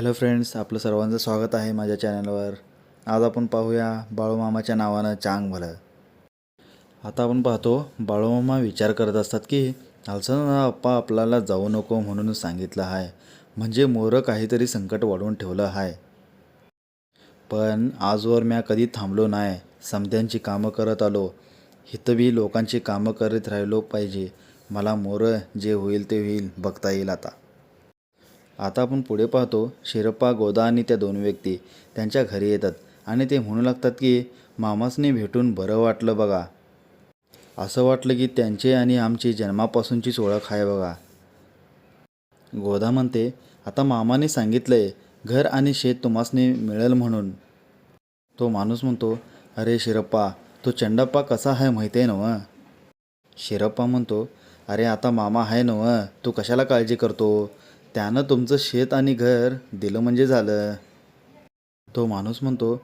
Hello friends आपलं सर्वांचं स्वागत आहे माझ्या चॅनलवर. आज आपण पाहूया बाळूमामाच्या नावानं चांग भलं. आता आपण पाहतो बाळूमामा विचार करत असतात की अलसना आप्पा आपल्याला जाऊ नको म्हणून सांगितलं आहे म्हणजे मोरं काहीतरी संकट वाढवून ठेवलं आहे पण आजवर म्या कधी थांबलो नाही समध्यांची कामं करत आलो. इथं बी लोकांची कामं करत राहिलो पाहिजे. मला मोरं जे होईल ते होईल बघता येईल आता. आता आपण पुढे पाहतो शिरप्पा गोदा आणि त्या दोन व्यक्ती त्यांच्या घरी येतात आणि ते म्हणू लागतात की मामासने भेटून बरं वाटलं बघा. असं वाटलं की त्यांचे आणि आमची जन्मापासूनचीच ओळख आहे बघा. गोदा म्हणते आता मामाने सांगितलंय घर आणि शेत तुम्हासने मिळेल म्हणून. तो माणूस म्हणतो अरे शिरप्पा तो चंडप्पा कसा आहे माहिती आहे नव शिरप्पा म्हणतो अरे आता मामा आहे नव तू कशाला काळजी करतो? त्यानं तुमचं शेत आणि घर दिलं म्हणजे झालं. तो माणूस म्हणतो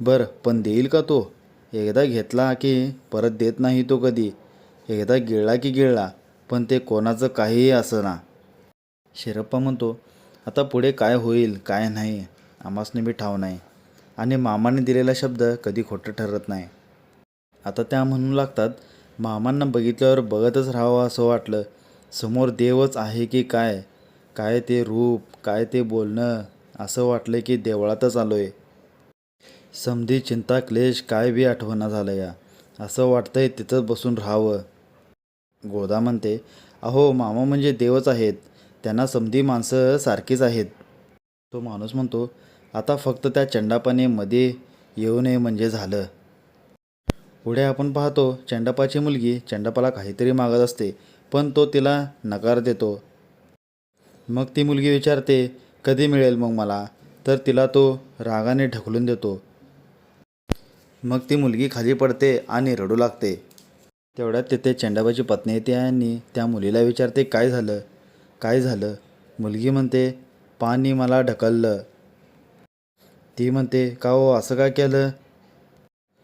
बरं पण देईल का तो? एकदा घेतला की परत देत नाही तो कधी? एकदा गिळला की गिळला पण ते कोणाचं काहीही असं ना शिरप्पा म्हणतो आता पुढे काय होईल काय नाही आमासने बी ठाव नाही. आणि मामाने दिलेला शब्द कधी खोटं ठरत नाही. आता त्या म्हणू लागतात मामांना बघितल्यावर बघतच राहावं असं वाटलं. समोर देवच आहे की काय? काय ते रूप काय ते बोलणं असं वाटलं की देवळातच आलो आहे समधी चिंता क्लेश काय बी आठवणा झालं या. असं वाटतंय तिथंच बसून राहावं. गोदा म्हणते अहो मामा म्हणजे देवच आहेत. त्यांना समधी माणसं सारखीच आहेत. तो माणूस म्हणतो आता फक्त त्या चंडापाने मध्ये येऊ नये म्हणजे झालं. पुढे आपण पाहतो चंडापाची मुलगी चंडापाला काहीतरी मागत असते पण तो तिला नकार देतो. मग ती मुलगी विचारते कधी मिळेल मग मला? तर तिला तो रागाने ढकलून देतो. मग ती मुलगी खाली पडते आणि रडू लागते. तेवढ्यात तिथे चंडाबाची पत्नी येते आणि त्या मुलीला विचारते काय झालं? काय झालं? मुलगी म्हणते पाणी मला ढकललं. ती म्हणते का हो असं काय केलं?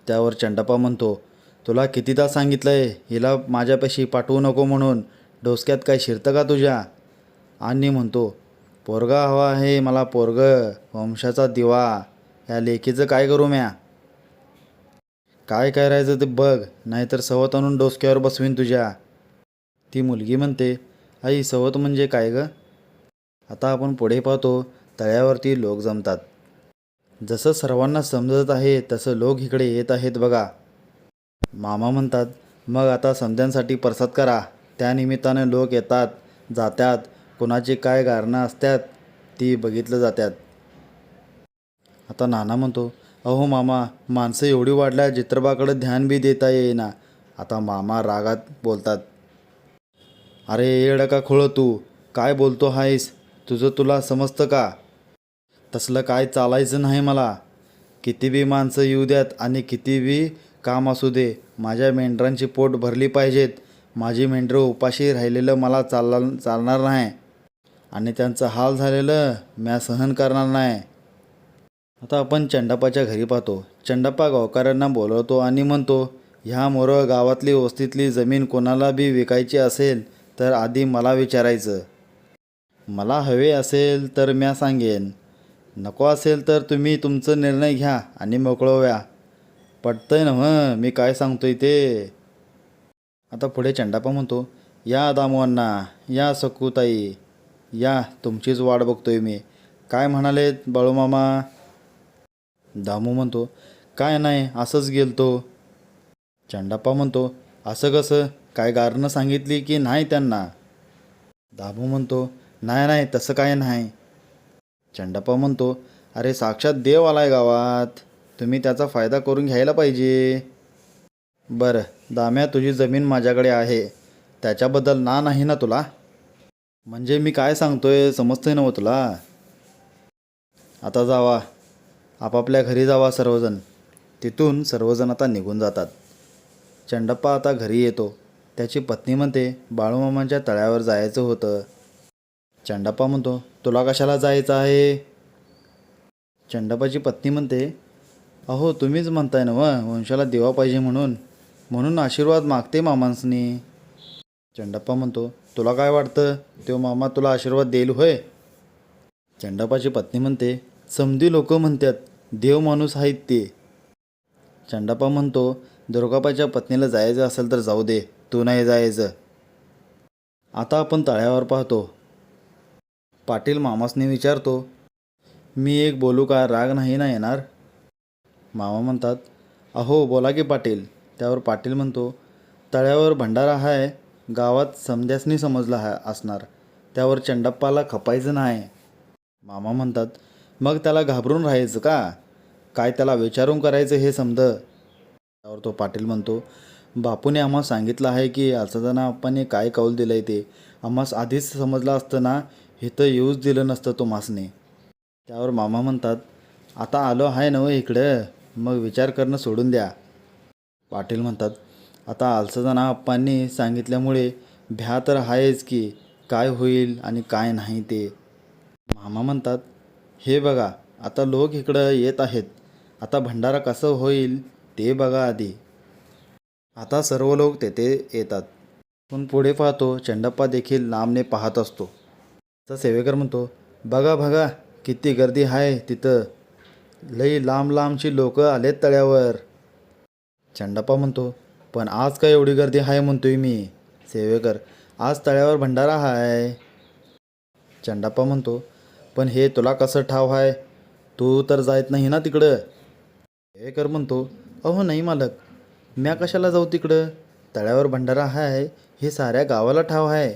त्यावर चंडापा म्हणतो तुला कितीदा सांगितलंय हिला माझ्यापाशी पाठवू नको म्हणून. डोसक्यात काय शिरतं का तुझ्या? आणि म्हणतो पोरगा हवा आहे मला पोरग वंशाचा दिवा. या लेकीचं काय करू म्या? काय करायचं ते बघ नाहीतर सवत आणून डोसक्यावर बसवीन तुझ्या. ती मुलगी म्हणते आई सवत म्हणजे काय ग? आता आपण पुढे पाहतो तळ्यावरती लोक जमतात. जसं सर्वांना समजत आहे तसं लोक इकडे येत आहेत बघा. मामा म्हणतात मग आता समध्यांसाठी प्रसाद करा. त्यानिमित्तानं लोक येतात जातात कोणाची काय कारणं असतात ती बघितलं जातात आता नाना म्हणतो अहो मामा माणसं एवढी वाढल्या चित्रबाकडं ध्यान बी देता येईना. आता मामा रागात बोलतात अरे येड का खोळ तू काय बोलतो आहेस तुझं तुला समजतं का? तसलं काय चालायचं नाही मला. किती बी माणसं येऊ द्यात आणि किती बी काम असू दे माझ्या मेंढरांची पोट भरली पाहिजेत. माझी मेंढरं उपाशी राहिलेलं मला चालला चालणार नाही. आणि त्यांचं हाल झालेलं म्या सहन करणार नाही. आता आपण चंडापाच्या घरी पाहतो. चंडापा गावकऱ्यांना बोलवतो आणि म्हणतो ह्या मोरं गावातली वस्तीतली जमीन कोणाला बी विकायची असेल तर आधी मला विचारायचं. मला हवे असेल तर म्या सांगेन. नको असेल तर तुम्ही तुमचं निर्णय घ्या आणि मोकळं व्या पटतंय ना मग मी काय सांगतोय ते. आता पुढे चंडापा म्हणतो या दामवांना या सकूताई या तुमचीच वाट बघतोय मी. काय म्हणालेत बाळूमामा दामू म्हणतो काय नाही असंच गेलतो. चंडाप्पा म्हणतो असं कसं? काय गारणं सांगितली की नाही त्यांना? दामू म्हणतो नाही नाही तसं काय नाही. चंडाप्पा म्हणतो अरे साक्षात देव आलाय गावात. तुम्ही त्याचा फायदा करून घ्यायला पाहिजे. बरं दाम्या तुझी जमीन माझ्याकडे आहे. त्याच्याबद्दल ना नाही ना तुला? म्हणजे मी काय सांगतोय समजतंय ना तुला? आता जावा. आपापल्या घरी जावा सर्वजण. तिथून सर्वजण आता निघून जातात. चंडप्पा आता घरी येतो. त्याची पत्नी म्हणते बाळूमामांच्या तळ्यावर जायचं होतं. चंडप्पा म्हणतो तुला कशाला जायचं आहे? चंडप्पाची पत्नी म्हणते अहो तुम्हीच म्हणताय ना व वंशाला देवा पाहिजे म्हणून. म्हणून आशीर्वाद मागते मामांसनी. चंडप्पा म्हणतो तुला काय वाटतं? तो मामा तुला आशीर्वाद देईल होय? चंडापाची पत्नी म्हणते समधी लोक म्हणतात देव माणूस आहेत ते. चंडापा म्हणतो दुर्गापाच्या पत्नीला जायचं असेल तर जाऊ दे तू नाही जायचं. आता आपण तळ्यावर पाहतो. पाटील मामासने विचारतो मी एक बोलू का? राग नाही ना येणार? मामा म्हणतात अहो बोला की पाटील. त्यावर पाटील म्हणतो तळ्यावर भंडारा आहे गावात समध्यासनी समजला हा असणार. त्यावर चंडप्पाला खपायचं नाही. मामा म्हणतात मग त्याला घाबरून राहायचं का? काय त्याला विचारून करायचं हे समज त्यावर तो पाटील म्हणतो बापूने आम्हा सांगितलं आहे की असताना आप्पाने काय कौल दिलं आहे ते. आम्हास आधीच समजलं असतं ना हे तर येऊच दिलं नसतं तो मासने. त्यावर मामा म्हणतात आता आलो आहे नवं इकडं. मग विचार करणं सोडून द्या. पाटील म्हणतात आता आलसदाना आप्पांनी सांगितल्यामुळे भ्या तर आहेच की काय होईल आणि काय नाही ते. मामा म्हणतात हे बघा आता लोक इकडं येत आहेत. आता भंडारा कसं होईल ते बघा आधी. आता सर्व लोक तेथे येतात. पण पुढे पाहतो चंडप्पा देखील लांबने पाहत असतो. तर सेवेकर म्हणतो बघा बघा किती गर्दी आहे तिथं. लई लांब लांबची लोकं आलेत तळ्यावर. चंडप्पा म्हणतो पण आज काय एवढी गर्दी आहे म्हणतोय मी. सेवेकर आज तळ्यावर भंडारा आहे चंडाप्पा म्हणतो पण हे तुला कसं ठाव आहे तू तर जायत नाही ना तिकडं. सेवेकर म्हणतो अहो नाही मालक. म्या कशाला जाऊ तिकडं? तळ्यावर भंडारा आहे हे साऱ्या गावाला ठाव आहे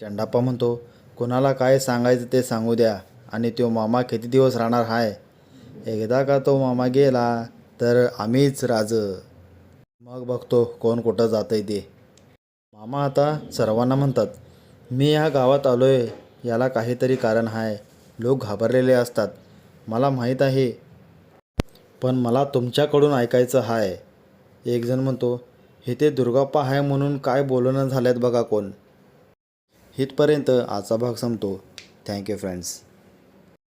चंडाप्पा म्हणतो कोणाला काय सांगायचं ते सांगू द्या. आणि तो मामा किती दिवस राहणार आहे एकदा का तो मामा गेला तर आम्हीच राज. मग बघतो कोण कुठं जातंय ते. मामा आता सर्वांना म्हणतात मी ह्या गावात आलो आहे याला काहीतरी कारण आहे लोक घाबरलेले असतात. मला माहीत आहे पण मला तुमच्याकडून ऐकायचं आहे एकजण म्हणतो म्हणतो इथे दुर्गाप्पा आहे म्हणून काय बोलणं झाल्यात बघा कोण. इथपर्यंत आजचा भाग संपतो. Thank you friends